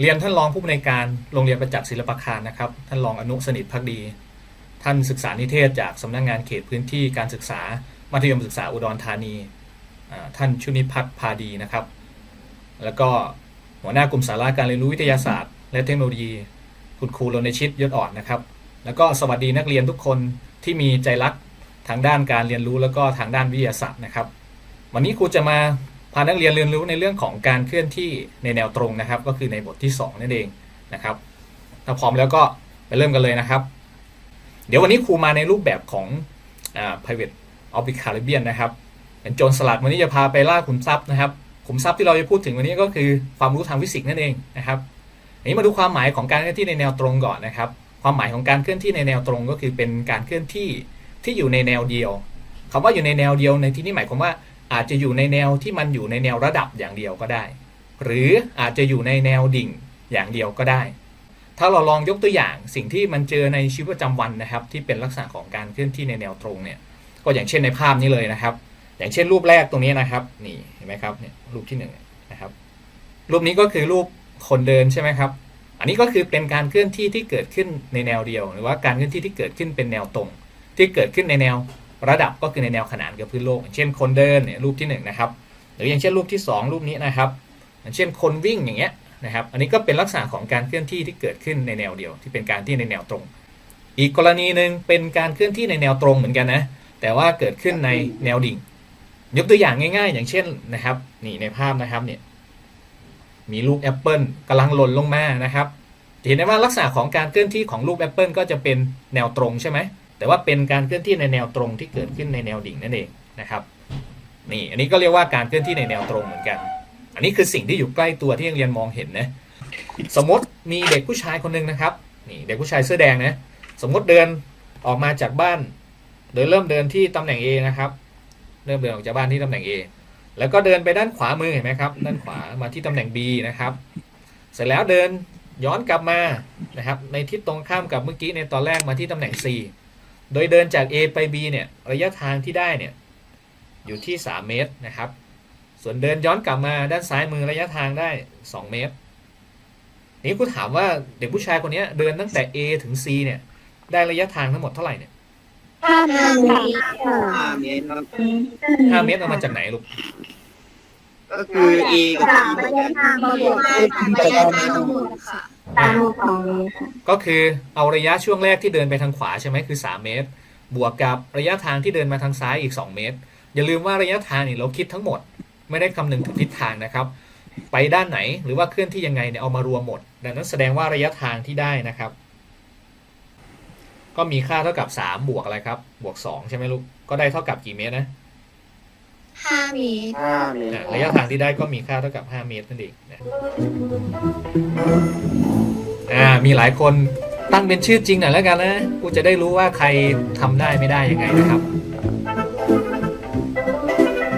เรียนท่านรองผู้อำนวยการโรงเรียนประจักษ์ศิลปาคารนะครับ ท่านรองอนุสนิทพักดี ท่านศึกษานิเทศจากสำนักงานเขตพื้นที่การศึกษา มัธยมศึกษาอุดรธานี ท่านชุนิพัฒน์พาดีนะครับ แล้วก็หัวหน้ากลุ่มสาระการเรียนรู้วิทยาศาสตร์ และเทคโนโลยี คุณครูรณชิตยศอ่อนนะครับ แล้วก็สวัสดีนักเรียนทุกคนที่มีใจรัก ทางด้านการเรียนรู้แล้วก็ทางด้านวิทยาศาสตร์นะครับ วันนี้ครูจะมาพานักเรียนเรียนรู้ในเรื่องของการเคลื่อนที่ในแนวตรงนะครับ ก็คือในบทที่ 2 นั่นเองนะครับ ถ้าพร้อมแล้วก็ไปเริ่มกันเลยนะครับ เดี๋ยววันนี้ครูมาในรูปแบบของอ่า private of the Caribbean นะครับ เป็นโจรสลัดวันนี้จะพาไปล่าขุมทรัพย์นะครับขุมทรัพย์ที่เราจะพูดถึงวันนี้ก็คือความรู้ทางฟิสิกส์นั่นเองนะครับอันนี้มาดูความหมายของการเคลื่อนที่ในแนวตรงก่อนนะครับ ความหมายของการเคลื่อนที่ในแนวตรงก็คือเป็นการเคลื่อนที่ ที่อยู่ในแนวเดียวคำว่าอยู่ในแนวเดียวในที่นี้หมายความว่า อาจจะอยู่ในแนวที่มันอยู่ในแนวระดับอย่างเดียวก็ได้ หรืออาจจะอยู่ในแนวดิ่งอย่างเดียวก็ได้ ถ้าเราลองยกตัวอย่างสิ่งที่มันเจอในชีวิตประจำวันนะครับ ที่เป็นลักษณะของการเคลื่อนที่ในแนวตรงเนี่ยก็อย่างเช่นในภาพนี้เลยนะครับ อย่างเช่นรูปแรกตรงนี้นะครับนี่เห็นไหมครับเนี่ยรูปที่หนึ่งนะครับรูปนี้ก็คือรูปคนเดินใช่ไหมครับอันนี้ก็คือเป็นการเคลื่อนที่ที่เกิดขึ้นในแนวเดียว หรือว่าการเคลื่อนที่ที่เกิดขึ้นเป็นแนวตรง ที่เกิดขึ้นในแนวระดับก็คือในแนวขนานกับพื้นโลก เช่นคนเดินเนี่ยรูปที่หนึ่งนะครับหรืออย่างเช่นรูปที่สองรูปนี้นะครับเช่นคนวิ่งอย่างเงี้ยนะครับอันนี้ก็เป็นลักษณะของการเคลื่อนที่ที่เกิดขึ้นในแนวเดียว ที่เป็นการที่ในแนวตรง อีกกรณีหนึ่งเป็นการเคลื่อนที่ในแนวตรงเหมือนกันนะแต่ว่าเกิดขึ้นในแนวดิ่ง ยกตัวอย่างง่าย ๆ อย่างเช่นนะครับนี่ในภาพนะครับเนี่ยมีลูกแอปเปิลกำลังหล่นลงมานะครับเห็นได้ว่าลักษณะของการเคลื่อนที่ของลูกแอปเปิลก็จะเป็นแนวตรงใช่ไหม แต่ว่าเป็นการเคลื่อนที่ในแนวตรงที่เกิดขึ้นในแนวดิ่งนั่นเองนะครับนี่อันนี้ก็เรียกว่าการเคลื่อนที่ในแนวตรงเหมือนกัน อันนี้คือสิ่งที่อยู่ใกล้ตัวที่นักเรียนมองเห็นนะสมมติมีเด็กผู้ชายคนหนึ่งนะครับนี่เด็กผู้ชายเสื้อแดงนะสมมติเดินออกมาจากบ้านโดยเริ่มเดินที่ตำแหน่ง A นะครับ เริ่มเดินออกจากบ้านที่ตำแหน่ง A แล้วก็เดินไปด้านขวามือเห็นไหมครับ ด้านขวามาที่ตำแหน่ง B นะครับ เสร็จแล้วเดินย้อนกลับมานะครับ ในทิศตรงข้ามกับเมื่อกี้ในตอนแรกมาที่ตำแหน่ง C โดยเดินจาก A ไป B เนี่ยระยะทางที่ได้เนี่ยอยู่ที่ 3 เมตรนะครับ ส่วนเดินย้อนกลับมาด้านซ้ายมือระยะทางได้ 2 เมตร นี่กูถามว่าเด็กผู้ชายคนนี้เดินตั้งแต่ A ถึง C เนี่ยได้ระยะทางทั้งหมดเท่าไหร่เนี่ยห้าเมตรค่ะห้าเมตรครับห้าเมตรเอามาจากไหนลูก ก็คือ A กับสามระยะทางบวกสามระยะทางทั้งหมดค่ะ ตามรูปของนี้ค่ะก็คือเอาระยะช่วงแรกที่เดินไปทางขวาใช่ไหมคือ 3 เมตร บวกกับระยะทางที่เดินมาทางซ้ายอีก 2 เมตร อย่าลืมว่าระยะทางนี่เราคิดทั้งหมด ไม่ได้คำนึงถึงทิศทางนะครับ ไปด้านไหนหรือว่าเคลื่อนที่ยังไงเนี่ยเอามารวมหมด ดังนั้นแสดงว่าระยะทางที่ได้นะครับ ก็มีค่าเท่ากับ 3 บวกอะไรครับ บวก 2 ใช่ไหมลูกก็ได้เท่ากับกี่เมตรนะห้าเมตรห้าเมตร อะระยะทางที่ได้ก็มีค่าเท่ากับ 5 เมตรนั่นเองนะ อ่ามีหลายคนตั้งเป็นชื่อจริงหน่อยแล้วกันนะกูจะได้รู้ว่าใครทำได้ไม่ได้ยังไงนะครับ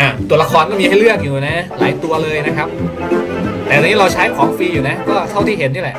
อะตัวละครก็มีให้เลือกอยู่นะ หลายตัวเลยนะครับ แต่ตอนนี้เราใช้ของฟรีอยู่นะ ก็เท่าที่เห็นนี่แหละ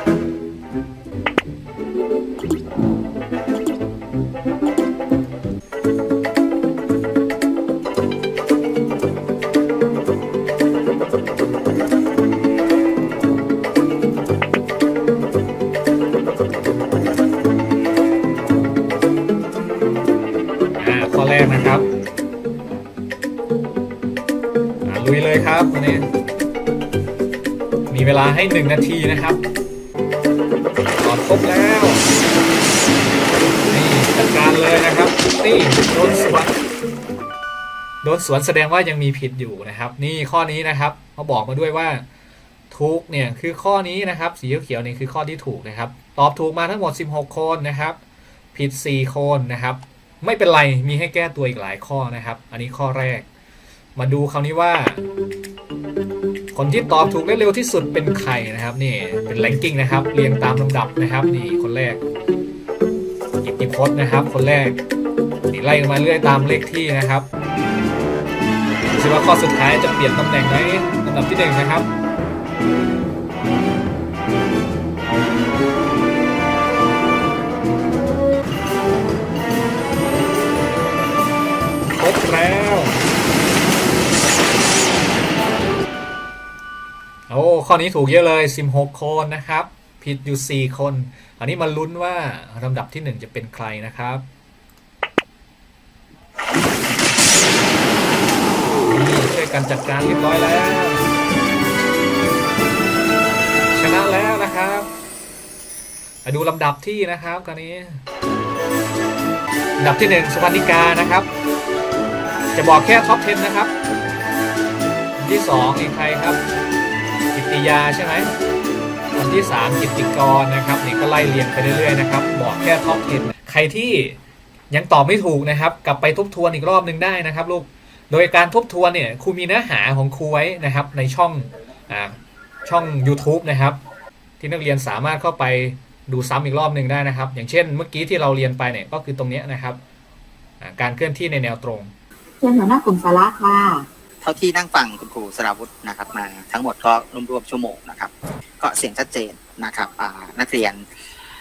วลาให้หนึ่งนาทีนะครับตอบครบแล้ว นี่จัดการเลยนะครับ นี่โดนสวนโดนสวนแสดงว่ายังมีผิดอยู่นะครับ นี่ข้อนี้นะครับเขาบอกมาด้วยว่าถูกเนี่ยคือข้อนี้นะครับ สีเขียวนี่คือข้อที่ถูกนะครับ ตอบถูกมาทั้งหมด 16 คนนะครับ ผิด 4 คนนะครับ ไม่เป็นไรมีให้แก้ตัวอีกหลายข้อนะครับ อันนี้ข้อแรก มาดูคราวนี้ว่า คนที่ตอบถูกได้เร็วที่สุดเป็นใครนะครับนี่เป็นแรงกิ้งนะครับเรียงตามลำดับนะครับนี่คนแรกกิตติพจน์นะครับ คนแรกนี่ไล่มาเรื่อยตามเลขที่นะครับดูสิว่าข้อสุดท้ายจะเปลี่ยนตำแหน่งไหมลำดับที่หนึ่งนะครับ ข้อนี้ถูกเยอะเลย 16 คนนะครับ ผิดอยู่ 4 คน อันนี้มาลุ้นว่าลำดับที่ 1 จะเป็นใครนะครับนี่ช่วยกันจัดการเรียบร้อยแล้ว ชนะแล้วนะครับมาดูลำดับที่นะครับคราวนี้อันดับที่ 1 สวรรณิกานะครับ จะบอกแค่ท็อป 10 นะครับ ที่2อีกใครครับ ติยาใช่ไหมอันที่ 3 กิตติกรนะครับนี่ก็ไล่เรียงไปเรื่อยๆนะครับบอกแค่ท็อป10ใครที่ยังตอบไม่ถูกนะครับ กลับไปทบทวนอีกรอบหนึ่งได้นะครับลูกโดยการทบทวนเนี่ยครูมีเนื้อหาของครูไว้นะครับในช่องอช่อง YouTube นะครับ ที่นักเรียนสามารถเข้าไปดูซ้ำอีกรอบหนึ่งได้นะครับ อย่างเช่น เมื่อกี้ที่เราเรียนไปเนี่ยก็คือตรงนี้นะครับ การเคลื่อนที่ในแนวตรงเชิญหัวหน้ากลุ่มสาระค่ะ เท่าที่นั่งฟังคุณครูสราวุฒินะครับมาทั้งหมดก็รวมๆชั่วโมงนะครับ ก็เสียงชัดเจนนะครับนักเรียน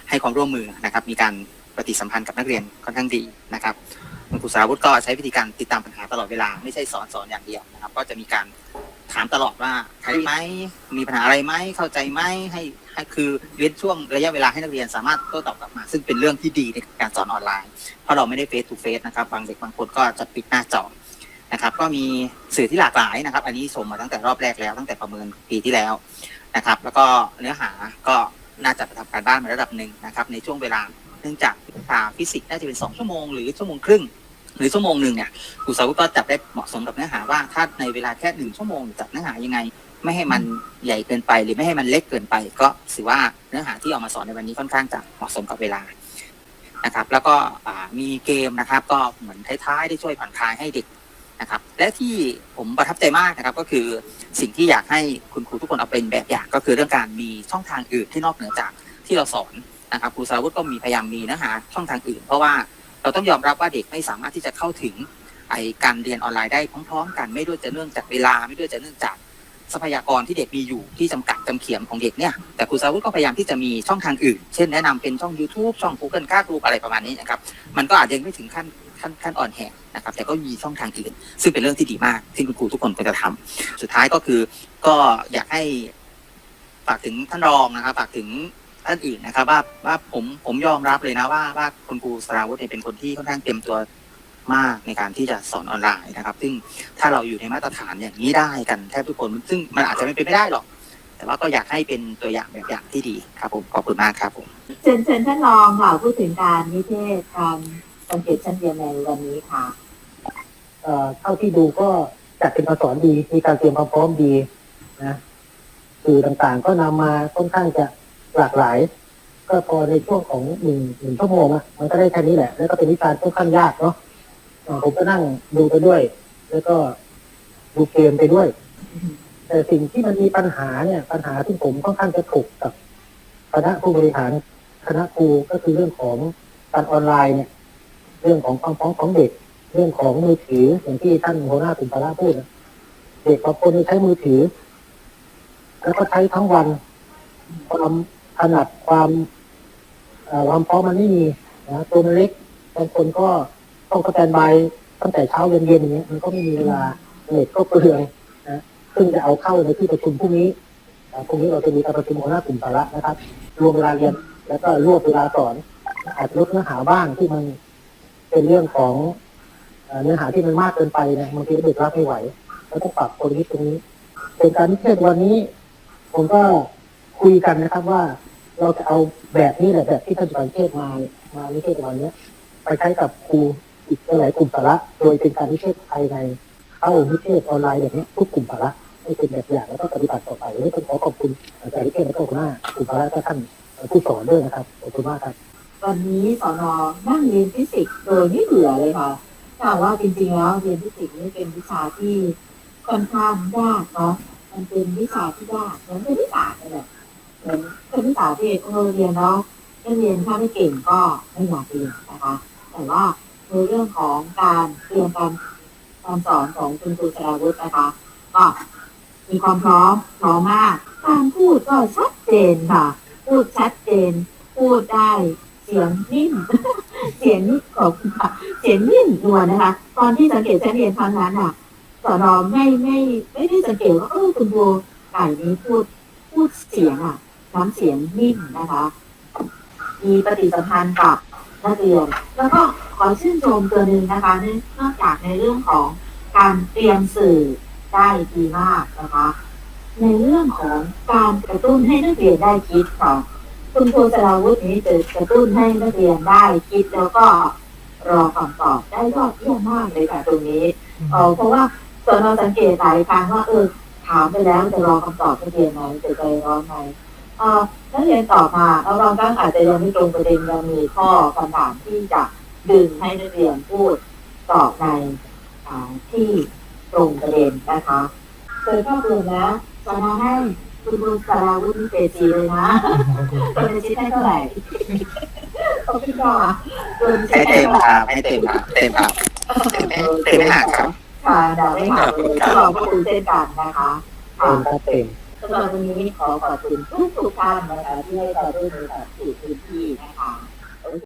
ให้ความร่วมมือนะครับ มีการปฏิสัมพันธ์กับนักเรียนค่อนข้างดีนะครับคุณครูสราวุฒิก็ใช้วิธีการติดตามปัญหาตลอดเวลาไม่ใช่สอนสอนอย่างเดียวนะครับ ก็จะมีการถามตลอดว่าใครไหมมีปัญหาอะไรไหมเข้าใจไหมให้ให้คือเว้นช่วงระยะเวลาให้นักเรียนสามารถโต้ตอบกลับมา ซึ่งเป็นเรื่องที่ดีในการสอนออนไลน์เพราะเราไม่ได้เฟซทูเฟซนะครับบางเด็กบางคนก็จะปิดหน้าจอ นะครับ ก็มีสื่อที่หลากหลายนะครับ อันนี้ส่งมาตั้งแต่รอบแรกแล้วตั้งแต่ประเมินปีที่แล้วนะครับ แล้วก็เนื้อหาก็น่าจะไปทำการบ้านมาระดับหนึ่งนะครับ ในช่วงเวลาเนื่องจากวิชาฟิสิกส์น่าจะเป็นสองชั่วโมงหรือชั่วโมงครึ่ง หรือชั่วโมงหนึ่งเนี่ยครูสาวุก็จับได้เหมาะสมกับเนื้อหาว่าถ้าในเวลาแค่หนึ่งชั่วโมงจับเนื้อหายังไง ไม่ให้มันใหญ่เกินไปหรือไม่ให้มันเล็กเกินไป ก็ถือว่าเนื้อหาที่เอามาสอนในวันนี้ค่อนข้างจะเหมาะสมกับเวลานะครับ แล้วก็มีเกมนะครับ ก็เหมือนท้ายๆได้ช่วยผ่อนคลายให้เด็ก นะครับ และที่ผมประทับใจมากนะครับ ก็คือสิ่งที่อยากให้คุณครูทุกคนเอาเป็นแบบอย่าง ก็คือเรื่องการมีช่องทางอื่นที่นอกเหนือจากที่เราสอนนะครับครูสาวุธก็มีพยายามมีเนื้อหาช่องทางอื่น เพราะว่าเราต้องยอมรับว่าเด็กไม่สามารถที่จะเข้าถึงไอการเรียนออนไลน์ได้พร้อมๆ กันไม่ด้วยจะเนื่องจากเวลาไม่ด้วยจะเนื่องจาก ทรัพยากรที่เด็กมีอยู่ที่จำกัดจำเขียมของเด็กเนี่ยแต่ครูสาวุธก็พยายามที่จะมีช่องทางอื่น เช่นแนะนำเป็นช่อง YouTube ช่อง Google Classroom อะไรประมาณนี้นะครับมันก็อาจจะยังไม่ถึงขั้นขั้นขั้นอ่อนแอนะครับแต่ก็มีช่องทางอื่น ซึ่งเป็นเรื่องที่ดีมากที่คุณครูทุกคนควรจะทำสุดท้ายก็คือก็อยากให้ฝากถึงท่านรองนะครับฝากถึงท่านอื่นนะครับว่าว่าผมผมยอมรับเลยนะว่าว่าคุณครูสราวุฒิเป็นคนที่ค่อนข้างเต็มตัว มากในการที่จะสอนออนไลน์นะครับ ซึ่งถ้าเราอยู่ในมาตรฐานอย่างนี้ได้กันแทบทุกคน ซึ่งมันอาจจะไม่เป็นไม่ได้หรอก แต่ว่าก็อยากให้เป็นตัวอย่างแบบอย่างที่ดีครับผมขอบคุณมากครับผมเชิญเชิญท่านรองค่ะพูดถึงการนิเทศการสังเกตชั้นเรียนในวันนี้ค่ะเอ่อเท่าที่ดูก็จัดเป็นการสอนดีมีการเตรียมความพร้อมดีนะสื่อต่างๆ ก็นำมาค่อนข้างจะหลากหลาย ก็พอในช่วงของหนึ่งหนึ่งชั่วโมงอะมันก็ได้แค่นี้แหละ แล้วก็เป็นวิชาค่อนข้างยากเนาะเอ่อ ผมก็นั่งดูไปด้วย แล้วก็ดูเกมไปด้วย แต่สิ่งที่มันมีปัญหาเนี่ย ปัญหาที่ผมค่อนข้างจะถกกับคณะผู้บริหารคณะครูก็คือเรื่องของการออนไลน์เนี่ย เรื่องของความพร้อมของเด็ก เรื่องของมือถืออย่างที่ท่านหัวหน้ากลุ่มพละพูดเด็กบางคนใช้มือถือ แล้วก็ใช้ทั้งวัน ความถนัดความความพร้อมมันไม่มีนะตัวมันเล็กบางคนก็ ต้องสแตนบายตั้งแต่เช้าเย็นๆอย่างเงี้ยมันก็ไม่มีเวลาเน็ตก็เปลืองนะซึ่งจะเอาเข้าในที่ประชุมพรุ่งนี้พรุ่งนี้เราจะมีการประชุมหัวหน้ากลุ่มพละนะครับ รวมเวลาเรียนแล้วก็รวบเวลาสอนอาจจะลดเนื้อหาบ้างที่มันเป็นเรื่องของเนื้อหาที่มันมากเกินไปเนี่ยบางทีเด็กรับไม่ไหวเราต้องปรับกลยุทธ์ตรงนี้เป็นการนิเทศวันนี้ ผมก็คุยกันนะครับว่าเราจะเอาแบบนี้แหละแบบที่ท่านสังเทศมามานิเทศวันเนี้ยไปใช้กับครู อีกหลายกลุ่มสาระโดยเป็นการนิเทศภายในเข้านิเทศออนไลน์แบบนี้ทุกกลุ่มสาระให้เป็นแบบอย่างแล้วก็ปฏิบัติต่อไปวันนี้ต้องขอขอบคุณอาจารย์นิเทศและก็หัวหน้ากลุ่มสาระท่านผู้สอนด้วยนะครับขอบคุณมากครับวันนี้สอนอนั่งเรียนฟิสิกส์โดยไม่เบื่อเลยค่ะถ้าว่าจริงๆแล้วเรียนฟิสิกส์นี่เป็นวิชาที่ค่อนข้างยากเนาะมันเป็นวิชาที่ยากเหมือนเป็นวิชาเลยแหละเหมือนเป็นวิชาที่เออเรียนแล้วได้เรียนถ้าไม่เก่งก็ไม่อยากเรียนนะคะ แต่ว่า ในเรื่องของการเตรียมการการสอนของคุณครูสราวุฒินะคะก็มีความพร้อมพร้อมมากการพูดก็ชัดเจนค่ะ พูดชัดเจน พูดได้เสียงนิ่มเสียงขอบคุณค่ะเสียงนิ่มนวลนะคะ ตอนที่สังเกตชั้นเรียนครั้งนั้นอะสอนอไม่ไม่ไม่ได้สังเกตว่าเออคุณครูไก่นี้พูดพูดเสียงอะน้ำเสียงนิ่มนะคะ มีปฏิสัมพันธ์กับนักเรียนแล้วก็ ขอชื่นชมตัวหนึ่งนะคะเนื่องนอกจากในเรื่องของการเตรียมสื่อได้ดีมากนะคะ ในเรื่องของการกระตุ้นให้นักเรียนได้คิดค่ะคุณครูสราวุฒินี้จะกระตุ้นให้นักเรียนได้คิดแล้วก็รอคำตอบได้ยอดเยี่ยมมากเลยค่ะตรงนี้เออเพราะว่าส่วนเราสังเกตหลายครั้งว่าเออถามไปแล้วจะรอคำตอบนักเรียนไหมจะใจร้อนไหมเออนักเรียนตอบมาแล้วบางครั้งอาจจะยังไม่ตรงประเด็นยังมีข้อคำถามที่จะ ดึงให้นักเรียนพูดตอบในอ่าที่ตรงประเด็นนะคะโดยภาพรวมแล้วจะมาให้คุณครูสราวุฒิเปจีเลยนะตัวเป็นชิ้นให้เท่าไหร่ขอบคุณค่ะตัวเป็นชิ้ให้นให้เต็มเท่าไหร่ครับให้เต็มครับเต็มครับเต็มเต็มไม่หักครับค่ะดาวไม่หักเลยขอบพระคุณเช่นกันนะคะเต็มครับเต็มสำหรับวันนี้ขอขอบคุณทุกทุกๆท่านนะคะที่ให้เราได้มีโอกาสสู่พื้นที่นะคะ